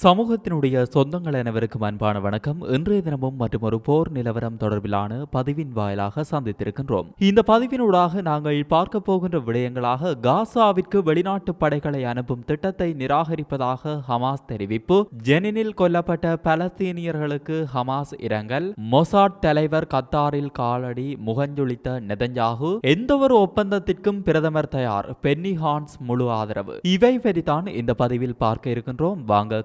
சமூகத்தினுடைய சொந்தங்கள் அனைவருக்கும் அன்பான வணக்கம். இன்றைய தினமும் மற்றும் ஒரு போர் நிலவரம் தொடர்பிலான பதிவின் வாயிலாக சந்தித்திருக்கின்றோம். இந்த பதிவினூடாக நாங்கள் பார்க்க போகின்ற விடயங்களாக காசாவிற்கு வெளிநாட்டு படைகளை அனுப்பும் திட்டத்தை நிராகரிப்பதாக ஹமாஸ் தெரிவிப்பு. ஜெனினில் கொல்லப்பட்ட பலஸ்தீனியர்களுக்கு ஹமாஸ் இரங்கல். மொசாட் தலைவர் கத்தாரில் காலடி முகஞ்சொலித்த நெதஞ்சாகு எந்தவொரு ஒப்பந்தத்திற்கும் பிரதமர் தயார். பென்னி ஹான்ஸ் முழு ஆதரவு. இவை வரிதான் இந்த பதிவில் பார்க்க இருக்கின்றோம். வாங்க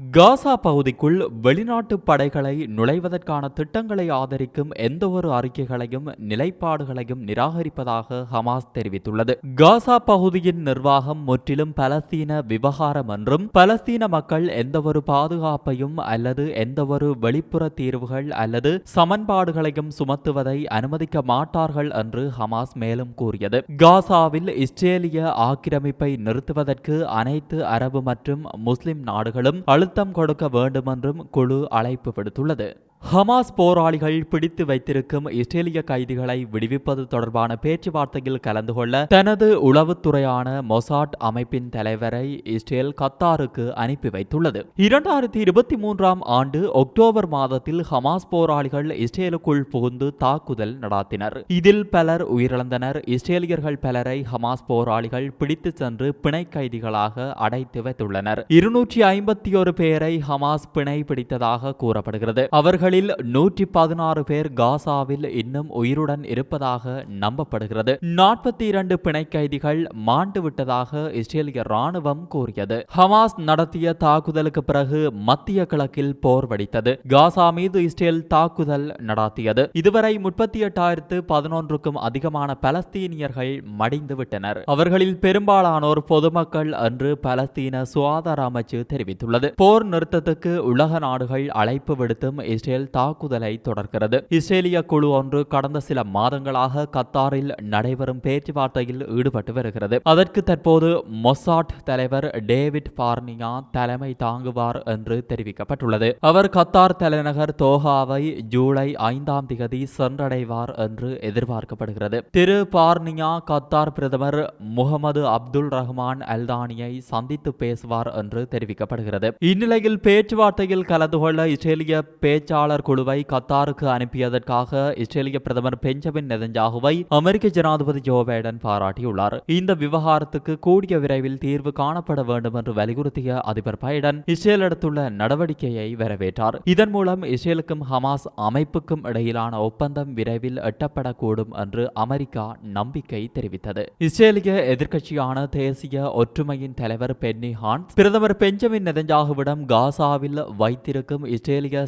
காசா பகுதிக்குள் வெளிநாட்டு படைகளை நுழைவதற்கான திட்டங்களை ஆதரிக்கும் எந்தவொரு அறிக்கைகளையும் நிலைப்பாடுகளையும் நிராகரிப்பதாக ஹமாஸ் தெரிவித்துள்ளது. காசா பகுதியின் நிர்வாகம் முற்றிலும் பலஸ்தீன விவகாரம் என்றும் பலஸ்தீன மக்கள் எந்தவொரு பாதுகாப்பையும் அல்லது எந்தவொரு வெளிப்புற தீர்வுகள் அல்லது சமன்பாடுகளையும் சுமத்துவதை அனுமதிக்க மாட்டார்கள் என்று ஹமாஸ் மேலும் கூறியது. காசாவில் இஸ்ரேலிய ஆக்கிரமிப்பை நிறுத்துவதற்கு அனைத்து அரபு மற்றும் முஸ்லிம் நாடுகளும் அழுத்தம் கொடுக்க வேண்டுமென்றும் குழு அழைப்பு விடுத்துள்ளது. ஹமாஸ் போராளிகள் பிடித்து வைத்திருக்கும் இஸ்ரேலிய கைதிகளை விடுவிப்பது தொடர்பான பேச்சுவார்த்தையில் கலந்து கொள்ள தனது உளவுத்துறையான மொசாட் அமைப்பின் தலைவரை இஸ்ரேல் கத்தாருக்கு அனுப்பி வைத்துள்ளது. இரண்டாயிரத்தி இருபத்தி மூன்றாம் ஆண்டு அக்டோபர் மாதத்தில் ஹமாஸ் போராளிகள் இஸ்ரேலுக்குள் புகுந்து தாக்குதல் நடாத்தினர். இதில் பலர் உயிரிழந்தனர். இஸ்ரேலியர்கள் பலரை ஹமாஸ் போராளிகள் பிடித்து சென்று பிணை கைதிகளாக அடைத்து வைத்துள்ளனர். இருநூற்றி ஐம்பத்தி ஒரு பேரை ஹமாஸ் பிணை பிடித்ததாக கூறப்படுகிறது. அவர்கள் அவர்களில் நூற்றி பதினாறு பேர் காசாவில் இன்னும் உயிருடன் இருப்பதாக நம்பப்படுகிறது. நாற்பத்தி இரண்டு பிணை கைதிகள் மாண்டு விட்டதாக இஸ்ரேலிய ராணுவம் கூறியது. ஹமாஸ் நடத்திய தாக்குதலுக்கு பிறகு மத்திய கிழக்கில் போர் வெடித்தது. காசா மீது இஸ்ரேல் தாக்குதல் நடத்தியது. இதுவரை முப்பத்தி எட்டாயிரத்து பதினொன்றுக்கும் அதிகமான பலஸ்தீனியர்கள் மடிந்து விட்டனர். அவர்களில் பெரும்பாலானோர் பொதுமக்கள் என்று பலஸ்தீன சுகாதார அமைச்சு தெரிவித்துள்ளது. போர் நிறுத்தத்துக்கு உலக நாடுகள் அழைப்பு விடுத்தும் இஸ்ரேல் இஸ்ரேல் தாக்குதலை தொடர்கிறது. இஸ்ரேலிய குழு ஒன்று கடந்த சில மாதங்களாக கத்தாரில் நடைபெறும் பேச்சுவார்த்தையில் ஈடுபட்டு வருகிறது. அதற்கு தற்போது மொசாட் தலைவர் டேவிட் பார்னியா தலைமை தாங்குவார் என்று தெரிவிக்கப்பட்டுள்ளது. அவர் கத்தார் தலைநகர் தோஹாவை ஜூலை ஐந்தாம் திகதி சென்றடைவார் என்று எதிர்பார்க்கப்படுகிறது. திரு பார்னியா கத்தார் பிரதமர் முகமது அப்துல் ரஹ்மான் அல்தானியை சந்தித்து பேசுவார் என்று தெரிவிக்கப்படுகிறது. இந்நிலையில் பேச்சுவார்த்தையில் கலந்து கொள்ள இஸ்ரேலிய பேச்சாளர் குழுவை கத்தாருக்கு அனுப்பியதற்காக இஸ்ரேலிய பிரதமர் பெஞ்சமின் நெதஞ்சாகுவை அமெரிக்க ஜனாதிபதி ஜோ பைடன் பாராட்டியுள்ளார். இந்த விவகாரத்துக்கு கூடிய விரைவில் தீர்வு காணப்பட வேண்டும் என்று வலியுறுத்திய அதிபர் பைடன் இஸ்ரேல் எடுத்துள்ள நடவடிக்கையை வரவேற்றார். இதன் மூலம் இஸ்ரேலுக்கும் ஹமாஸ் அமைப்புக்கும் இடையிலான ஒப்பந்தம் விரைவில் எட்டப்படக்கூடும் என்று அமெரிக்கா நம்பிக்கை தெரிவித்தது. இஸ்ரேலிய எதிர்க்கட்சியான தேசிய ஒற்றுமையின் தலைவர் பென்னி ஹான் பிரதமர் பெஞ்சமின் நெதஞ்சாகுவிடம் காசாவில் வைத்திருக்கும் இஸ்ரேலிய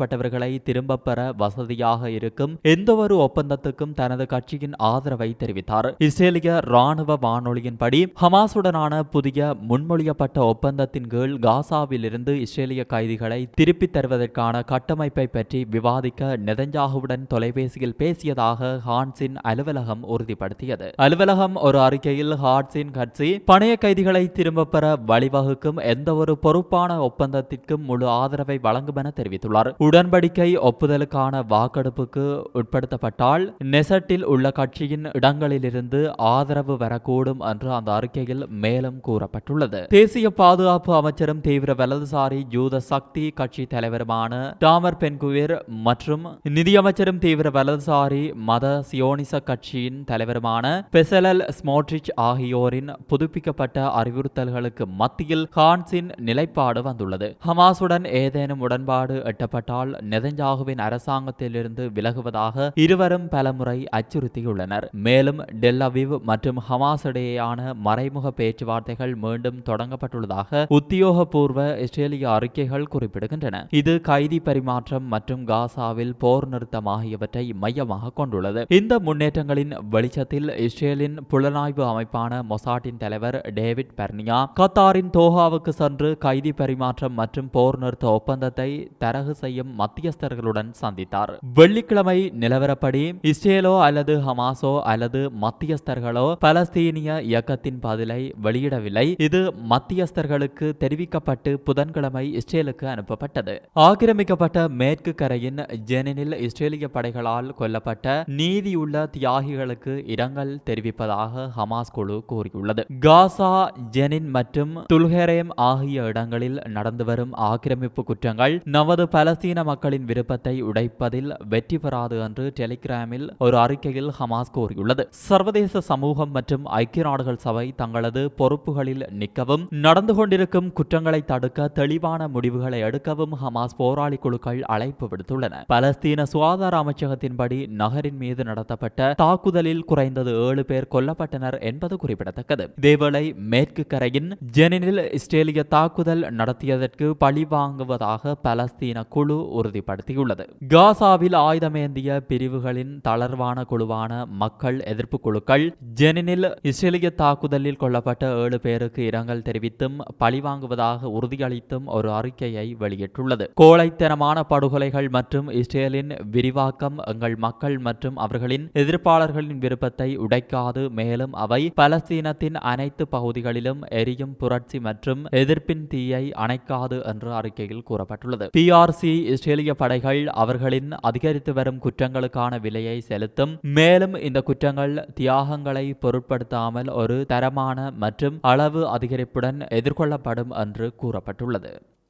சிறைபிடிக்கப்பட்டவர்களை திரும்பப் பெற வசதியாக இருக்கும் எந்தவொரு ஒப்பந்தத்துக்கும் தனது கட்சியின் ஆதரவை தெரிவித்தார். இஸ்ரேலிய ராணுவ வானொலியின்படி ஹமாசுடனான புதிய முன்மொழியப்பட்ட ஒப்பந்தத்தின் கீழ் காசாவில் இருந்து இஸ்ரேலிய கைதிகளை திருப்பித் தருவதற்கான கட்டமைப்பை பற்றி விவாதிக்க நெதஞ்சாகுவுடன் தொலைபேசியில் பேசியதாக ஹான்ஸின் அலுவலகம் உறுதிப்படுத்தியது. அலுவலகம் ஒரு அறிக்கையில் ஹாட்ஸின் கட்சி பணைய கைதிகளை திரும்பப் பெற வழிவகுக்கும் எந்தவொரு பொறுப்பான ஒப்பந்தத்திற்கும் முழு ஆதரவை வழங்கும் என தெரிவித்துள்ளார். உடன்படிக்கை ஒப்புதலுக்கான வாக்கெடுப்புக்கு உட்படுத்தப்பட்டால் நெசட்டில் உள்ள கட்சியின் இடங்களிலிருந்து ஆதரவு வரக்கூடும் என்று அந்த அறிக்கையில் மேலும் கூறப்பட்டுள்ளது. தேசிய பாதுகாப்பு அமைச்சரும் தீவிர வலதுசாரி யூத சக்தி கட்சி தலைவருமான டாமர் பென்குவிர் மற்றும் நிதியமைச்சரும் தீவிர வலதுசாரி மத சியோனிச கட்சியின் தலைவருமான பெசலல் ஸ்மோட்ரிச் ஆகியோரின் புதுப்பிக்கப்பட்ட அறிவுறுத்தல்களுக்கு மத்தியில் ஹான்ஸின் நிலைப்பாடு வந்துள்ளது. ஹமாசுடன் ஏதேனும் உடன்பாடு எட்டப்பட்டால் நெதஞ்சாகுவின் அரசாங்கத்திலிருந்து விலகுவதாக இருவரும் பலமுறை அச்சுறுத்தியுள்ளனர். மேலும் டெல்லவிவ் மற்றும் ஹமாஸ் இடையேயான மறைமுக பேச்சுவார்த்தைகள் மீண்டும் தொடங்கப்பட்டுள்ளதாக உத்தியோகபூர்வ இஸ்ரேலிய அறிக்கைகள் குறிப்பிடுகின்றன. இது கைதி பரிமாற்றம் மற்றும் காசாவில் போர் நிறுத்தம் ஆகியவற்றை மையமாக கொண்டுள்ளது. இந்த முன்னேற்றங்களின் வெளிச்சத்தில் இஸ்ரேலின் புலனாய்வு அமைப்பான மொசாட்டின் தலைவர் டேவிட் பெர்னியா கத்தாரின் தோஹாவுக்கு சென்று கைதி பரிமாற்றம் மற்றும் போர் நிறுத்த ஒப்பந்தத்தை தரகு செய்ய இருவரையும் மத்தியஸ்தர்களுடன் சந்தித்தார். வெள்ளிக்கிழமை நிலவரப்படி இஸ்ரேலோ அல்லது ஹமாஸோ அல்லது மத்தியஸ்தர்களோ பலஸ்தீனிய இயக்கத்தின் பதிலை வெளியிடவில்லை. இது மத்தியஸ்தர்களுக்கு தெரிவிக்கப்பட்டு புதன்கிழமை இஸ்ரேலுக்கு அனுப்பப்பட்டது. ஆக்கிரமிக்கப்பட்ட மேற்கு கரையின் ஜெனினில் இஸ்ரேலிய படைகளால் கொல்லப்பட்ட நீதியுள்ள தியாகிகளுக்கு இரங்கல் தெரிவிப்பதாக ஹமாஸ் குழு கூறியுள்ளது. காசா ஜெனின் மற்றும் துல்ஹெரேம் ஆகிய இடங்களில் நடந்து வரும் ஆக்கிரமிப்பு குற்றங்கள் நமது பலஸ்தீன மக்களின் விருப்பத்தை உடைப்பதில் வெற்றி பெறாது என்று டெலிகிராமில் ஒரு அறிக்கையில் ஹமாஸ் கூறியுள்ளது. சர்வதேச சமூகம் மற்றும் ஐக்கிய நாடுகள் சபை தங்களது பொறுப்புகளில் நிற்கவும் நடந்து கொண்டிருக்கும் குற்றங்களை தடுக்க தெளிவான முடிவுகளை எடுக்கவும் ஹமாஸ் போராளி குழுக்கள் அழைப்பு விடுத்துள்ளன. பலஸ்தீன சுகாதார அமைச்சகத்தின்படி நகரின் மீது நடத்தப்பட்ட தாக்குதலில் குறைந்தது ஏழு பேர் கொல்லப்பட்டனர் என்பது குறிப்பிடத்தக்கது. இதேவேளை மேற்கு கரையின் ஜெனினில் இஸ்ரேலிய தாக்குதல் நடத்தியதற்கு பழி வாங்குவதாக பலஸ்தீன குழு உறுதிப்படுத்தியுள்ளது. காசாவில் ஆயுதமேந்திய பிரிவுகளின் தளர்வான குழுவான மக்கள் எதிர்ப்பு குழுக்கள் ஜெனினில் இஸ்ரேலிய தாக்குதலில் கொல்லப்பட்ட ஏழு பேருக்கு இரங்கல் தெரிவித்தும் பழிவாங்குவதாக உறுதியளித்தும் ஒரு அறிக்கையை வெளியிட்டுள்ளது. கோழைத்தனமான படுகொலைகள் மற்றும் இஸ்ரேலின் விரிவாக்கம் எங்கள் மக்கள் மற்றும் அவர்களின் எதிர்ப்பாளர்களின் விருப்பத்தை உடைக்காது மேலும் அவை பலஸ்தீனத்தின் அனைத்து பகுதிகளிலும் எரியும் புரட்சி மற்றும் எதிர்ப்பின் தீயை அணைக்காது என்று அறிக்கையில் கூறப்பட்டுள்ளது. பிஆர்சி இஸ்ரேலிய படைகள் அவர்களின் அதிகரித்து வரும் குற்றங்களுக்கான விலையை செலுத்தும். மேலும் இந்த குற்றங்கள் தியாகங்களை பொருட்படுத்தாமல் ஒரு தரமான மற்றும் அளவு அதிகரிப்புடன் எதிர்கொள்ளப்படும் என்று கூறப்பட்டுள்ளது.